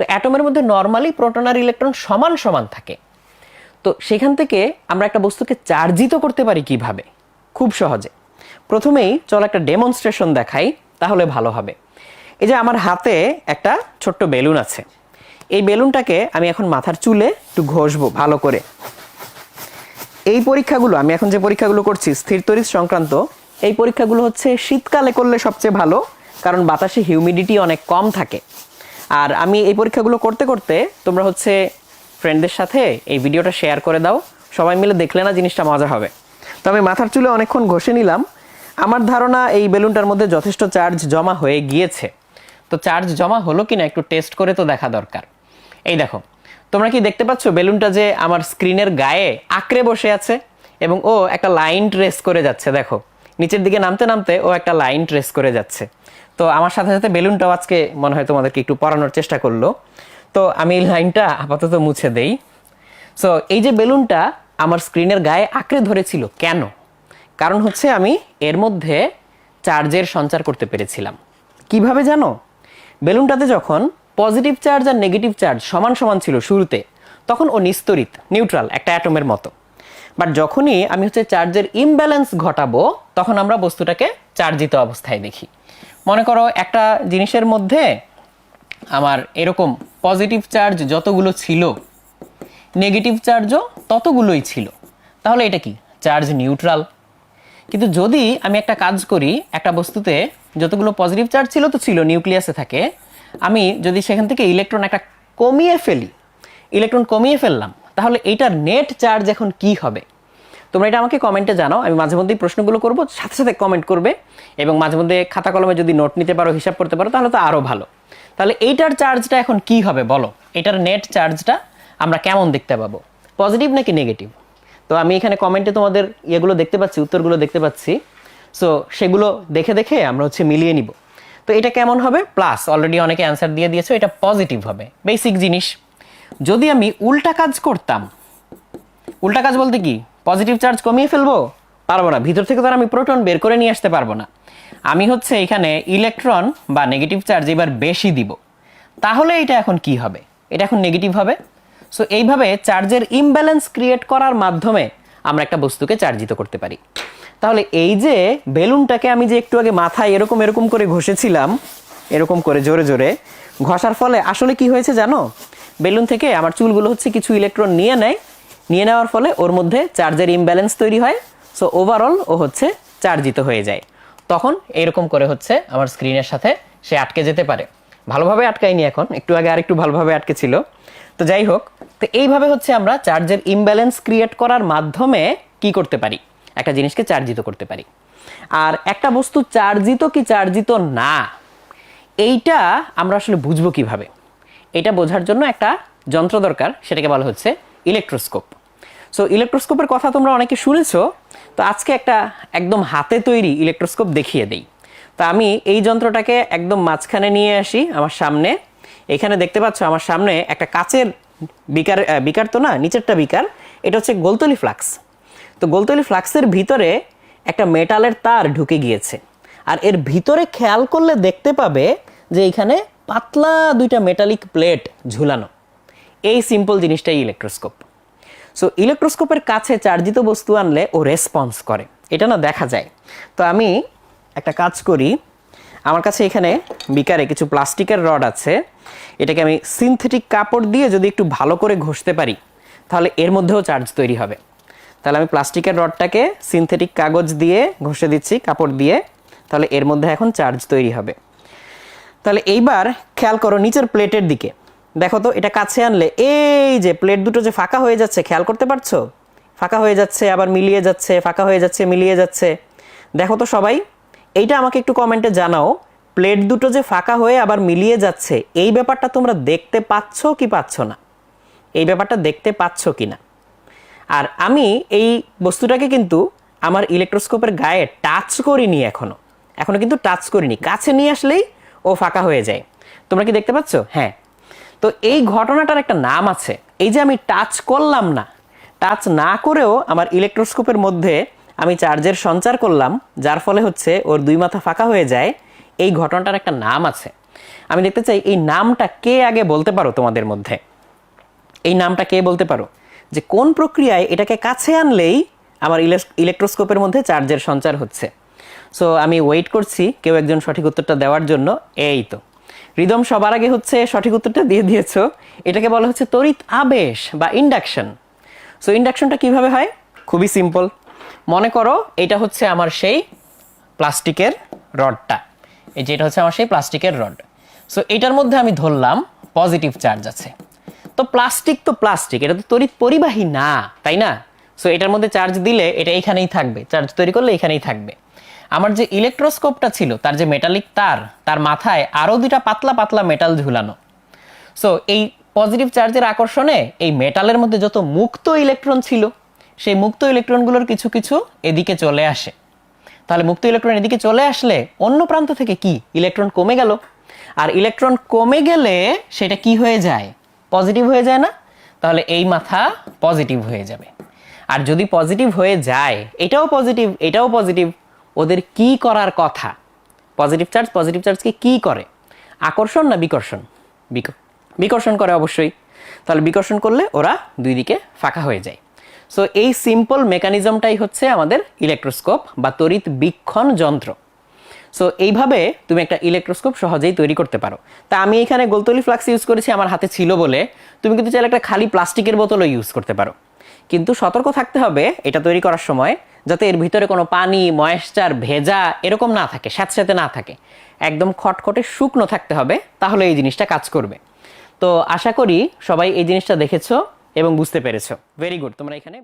তো অ্যাটমের মধ্যে normally proton আর electron সমান সমান থাকে। তো সেখান থেকে আমরা একটা বস্তুকে চার্জিত করতে পারি কীভাবে? খুব সহজে। প্রথমেই চল একটা ডেমনস্ট্রেশন দেখাই, তাহলে ভালো হবে। এই যে আমার হাতে একটা ছোট্ট বেলুন আছে। এই বেলুনটাকে আমি এখন মাথার চুলে একটু ঘষবো ভালো করে। এই পরীক্ষাগুলো, আমি এখন যে পরীক্ষাগুলো করছি, স্থির তড়িৎ সংক্রান্ত, এই পরীক্ষাগুলো হচ্ছে শীতকালে করলে সবচেয়ে ভালো, কারণ বাতাসে হিউমিডিটি অনেক কম থাকে। আর আমি এই পরীক্ষাগুলো করতে করতে তোমরা হচ্ছে ফ্রেন্ডদের সাথে এই ভিডিওটা শেয়ার করে দাও। সবাই মিলে দেখলে না জিনিসটা মজা হবে। তো আমি মাথার চুলে অনেকক্ষণ ঘষে নিলাম। আমার ধারণা এই বেলুনটার মধ্যে যথেষ্ট চার্জ জমা হয়ে গিয়েছে। তো চার্জ জমা হলো কিনা একটু টেস্ট করে তো দেখা দরকার। এই দেখো, তোমরা কি দেখতে পাচ্ছ বেলুনটা যে আমার স্ক্রিনের গায়ে আঁকড়ে বসে আছে এবং ও একটা লাইন ট্রেস করে যাচ্ছে, দেখো। নিচের দিকে নামতে নামতে ও একটা লাইন ট্রেস করে যাচ্ছে। তো আমার সাথে সাথে বেলুনটাও আজকে মনে হয় তোমাদেরকে একটু পড়ানোর চেষ্টা করল। তো আমি এই লাইনটা আপাতত মুছে দেই। সো এই যে বেলুনটা আমার স্ক্রিনের গায়ে আঁকড়ে ধরেছিল, কেন? কারণ হচ্ছে আমি এর মধ্যে চার্জের সঞ্চার করতে পেরেছিলাম। কীভাবে জানো? বেলুনটাতে যখন পজিটিভ চার্জ আর নেগেটিভ চার্জ সমান সমান ছিল শুরুতে, তখন ও নিস্তরিত নিউট্রাল একটা অ্যাটমের মতো। বাট যখনই আমি হচ্ছে চার্জের ইমব্যালেন্স ঘটাবো, তখন আমরা বস্তুটাকে চার্জিত অবস্থায় দেখি। মনে করো একটা জিনিসের মধ্যে আমার এরকম পজিটিভ চার্জ যতগুলো ছিল নেগেটিভ চার্জও ততগুলোই ছিল। তাহলে এটা কি? চার্জ নিউট্রাল কিন্তু যদি আমি একটা কাজ করি, একটা বস্তুতে যতগুলো পজিটিভ চার্জ ছিল তো ছিল নিউক্লিয়াসে থাকে, আমি যদি সেখান থেকে ইলেকট্রন একটা কমিয়ে ফেলি ইলেকট্রন কমিয়ে ফেললাম তাহলে এইটার নেট চার্জ এখন কি হবে? তোমরা এটা আমাকে কমেন্টে জানাও, আমি মাঝে মধ্যেই প্রশ্নগুলো করব, সাথে সাথে কমেন্ট করবে, এবং মাঝে মধ্যে খাতা কলমে যদি নোট নিতে পারো, হিসাব করতে পারো, তাহলে তো আরও ভালো। তাহলে এইটার চার্জটা এখন কি হবে বলো? এটার নেট চার্জটা আমরা কেমন দেখতে পাবো? পজিটিভ নাকি নেগেটিভ তো আমি এখানে কমেন্টে তোমাদের ইয়েগুলো দেখতে পাচ্ছি, উত্তরগুলো দেখতে পাচ্ছি। সো সেগুলো দেখে দেখে আমরা হচ্ছে মিলিয়ে নিব। তো এটা কেমন হবে? প্লাস অলরেডি অনেকে অ্যান্সার দিয়ে দিয়েছ, এটা পজিটিভ হবে। বেসিক জিনিস। যদি আমি উল্টা কাজ করতাম, উল্টা কাজ বলতে কি? পজিটিভ চার্জ কমিয়ে ফেলব? পারব না। ভিতর থেকে তো আমি প্রোটন বের করে নিয়ে আসতে পারব না। আমি হচ্ছে এখানে ইলেকট্রন বা নেগেটিভ চার্জ এবার বেশি দিব। তাহলে এটা এখন কি হবে? এটা এখন নেগেটিভ হবে। সো এইভাবে চার্জের ইমব্যালেন্স ক্রিয়েট করার মাধ্যমে আমরা একটা বস্তুকে চার্জিত করতে পারি। তাহলে এই যে বেলুনটাকে আমি যে একটু আগে মাথায় এরকম এরকম করে ঘষেছিলাম, এরকম করে জোরে জোরে, ঘষার ফলে আসলে কি হয়েছে জানো? বেলুন থেকে আমার চুলগুলো হচ্ছে কিছু ইলেকট্রন নিয়ে নেয়। নিয়ে নেওয়ার ফলে ওর মধ্যে চার্জের ইমব্যালেন্স তৈরি হয়। সো ওভারঅল ও হচ্ছে চার্জিত হয়ে যায়। তখন এরকম করে হচ্ছে আমার স্ক্রিনের সাথে সে আটকে যেতে পারে। ভালোভাবে আটকায়নি এখন, একটু আগে আরেকটু ভালোভাবে আটকে ছিল তো যাই হোক, তো এইভাবে হচ্ছে আমরা চার্জের ইমব্যালেন্স ক্রিয়েট করার মাধ্যমে কি করতে পারি? একটা জিনিসকে চার্জিত করতে পারি। আর একটা বস্তু চার্জিত কি চার্জিত না, এইটা আমরা আসলে বুঝব কীভাবে? এটা বোঝার জন্য একটা যন্ত্র দরকার, সেটাকে বলা হচ্ছে ইলেকট্রোস্কোপ। সো ইলেকট্রোস্কোপের কথা তোমরা অনেকে শুনেছো, তো আজকে একটা একদম হাতে তৈরি ইলেকট্রোস্কোপ দেখিয়ে দেই। তা আমি এই যন্ত্রটাকে একদম মাঝখানে নিয়ে আসি, আমার সামনে। এখানে দেখতে পাচ্ছ, আমার সামনে একটা কাচের বিকার বিকার তো না, নিচেরটা বিকার, এটা হচ্ছে গোলতলি ফ্লাক্স। তো গোলতলি ফ্লাক্সের ভিতরে একটা মেটালের তার ঢুকে গিয়েছে। আর এর ভিতরে খেয়াল করলে দেখতে পাবে যে এখানে পাতলা দুইটা মেটালিক প্লেট ঝুলানো। এই সিম্পল জিনিসটাই ইলেকট্রোস্কোপ সো ইলেকট্রোস্কোপের কাছে চার্জিত বস্তু আনলে ও রেসপন্স করে। এটা না দেখা যায়। তো আমি একটা কাজ করি। আমার কাছে এখানে বিকারে কিছু প্লাস্টিকের রড আছে। এটাকে আমি সিনথেটিক কাপড় দিয়ে যদি একটু ভালো করে ঘষতে পারি, তাহলে এর মধ্যেও চার্জ তৈরি হবে। তাহলে আমি প্লাস্টিকের রডটাকে সিনথেটিক কাগজ দিয়ে ঘষে দিচ্ছি, কাপড় দিয়ে। তাহলে এর মধ্যে এখন চার্জ তৈরি হবে। তাহলে এইবার খেয়াল করো নিচের প্লেটের দিকে। দেখো তো, এটা কাছে আনলে এই যে প্লেট দুটো যে ফাঁকা হয়ে যাচ্ছে, খেয়াল করতে পারছ? ফাঁকা হয়ে যাচ্ছে, আবার মিলিয়ে যাচ্ছে, ফাঁকা হয়ে যাচ্ছে, মিলিয়ে যাচ্ছে। দেখো তো সবাই, এইটা আমাকে একটু কমেন্টে জানাও, প্লেট দুটো যে ফাঁকা হয়ে আবার মিলিয়ে যাচ্ছে, এই ব্যাপারটা তোমরা দেখতে পাচ্ছ কি পাচ্ছ না? এই ব্যাপারটা দেখতে পাচ্ছ কি না? আর আমি এই বস্তুটাকে কিন্তু আমার ইলেকট্রোস্কোপের গায়ে টাচ করিনি এখনও। এখনও কিন্তু টাচ করিনি। কাছে নিয়ে আসলেই ও ফাঁকা হয়ে যায়। তোমরা কি দেখতে পাচ্ছ? হ্যাঁ। তো এই ঘটনাটার একটা নাম আছে। এই যে আমি টাচ করলাম না টাচ না করেও আমার ইলেকট্রোস্কোপের মধ্যে আমি চার্জের সঞ্চার করলাম, যার ফলে হচ্ছে ওর দুই মাথা ফাঁকা হয়ে যায়। এই ঘটনাটার একটা নাম আছে। আমি দেখতে চাই, এই নামটা কে আগে বলতে পারো তোমাদের মধ্যে? এই নামটা কে বলতে পারো? যে কোন প্রক্রিয়ায় এটাকে কাছে আনলেই আমার ইলেকট্রোস্কোপের মধ্যে চার্জের সঞ্চার হচ্ছে। সো আমি ওয়েট করছি কেউ একজন সঠিক উত্তরটা দেওয়ার জন্য। এই তো। রিদম, সবার আগে হচ্ছে সঠিক উত্তরটা দিয়ে দিয়েছ। এটাকে বলা হচ্ছে তড়িৎ আবেশ বা ইন্ডাকশন সো ইন্ডাকশনটা কীভাবে হয়? খুবই সিম্পল মনে করো এটা হচ্ছে আমার সেই প্লাস্টিকের রডটা। এই যে এটা হচ্ছে আমার সেই প্লাস্টিকের রড। সো এটার মধ্যে আমি ধরলাম পজিটিভ চার্জ আছে। তো প্লাস্টিক তো প্লাস্টিক, এটা তো তড়িৎ পরিবাহী না, তাই না? সো এটার মধ্যে চার্জ দিলে এটা এখানেই থাকবে। চার্জ তৈরি করলে এখানেই থাকবে। আমার যে ইলেকট্রোস্কোপটা ছিল, তার যে মেটালিক তার তার মাথায় আরও দুটা পাতলা পাতলা মেটাল ঝুলানো। সো এই পজিটিভ চার্জের আকর্ষণে এই মেটালের মধ্যে যত মুক্ত ইলেকট্রন ছিল, সেই মুক্ত ইলেকট্রনগুলোর কিছু কিছু এদিকে চলে আসে। তাহলে মুক্ত ইলেকট্রন এদিকে চলে আসলে অন্য প্রান্ত থেকে কি? ইলেকট্রন কমে গেল। আর ইলেকট্রন কমে গেলে সেটা কি হয়ে যায়? পজিটিভ হয়ে যায় না? তাহলে এই মাথা পজিটিভ হয়ে যাবে। আর যদি পজিটিভ হয়ে যায়, এটাও পজিটিভ এটাও পজিটিভ ওদের কি করার কথা? পজিটিভ চার্জ পজিটিভ চার্জকে কি করে? আকর্ষণ না বিকর্ষণ? বিক- বিকর্ষণ করে অবশ্যই। তাহলে বিকর্ষণ করলে ওরা দুই দিকে ফাঁকা হয়ে যায়। সো এই সিম্পল মেকানিজমটাই হচ্ছে আমাদের ইলেকট্রোস্কোপ বা তড়িৎ বিক্ষণ যন্ত্র। সো এইভাবে তুমি একটা ইলেকট্রোস্কোপ সহজেই তৈরি করতে পারো। তা আমি এখানে গোলতলি ফ্লাক্স ইউজ করেছি, আমার হাতে ছিল বলে। তুমি কিন্তু চাইলে একটা খালি প্লাস্টিকের বোতলও ইউজ করতে পারো। কিন্তু সতর্ক থাকতে হবে এটা তৈরি করার সময়। যাতে এর ভিতরে কোনো পানি ময়েশ্চার ভেজা এরকম না থাকে স্যাঁতস্যাঁতে না থাকে। একদম খটখটে শুকনো থাকতে হবে, তাহলে এই জিনিসটা কাজ করবে। তো আশা করি সবাই এই জিনিসটা দেখেছ এবং বুঝতে পেরেছ। ভেরি গুড তোমরা এখানে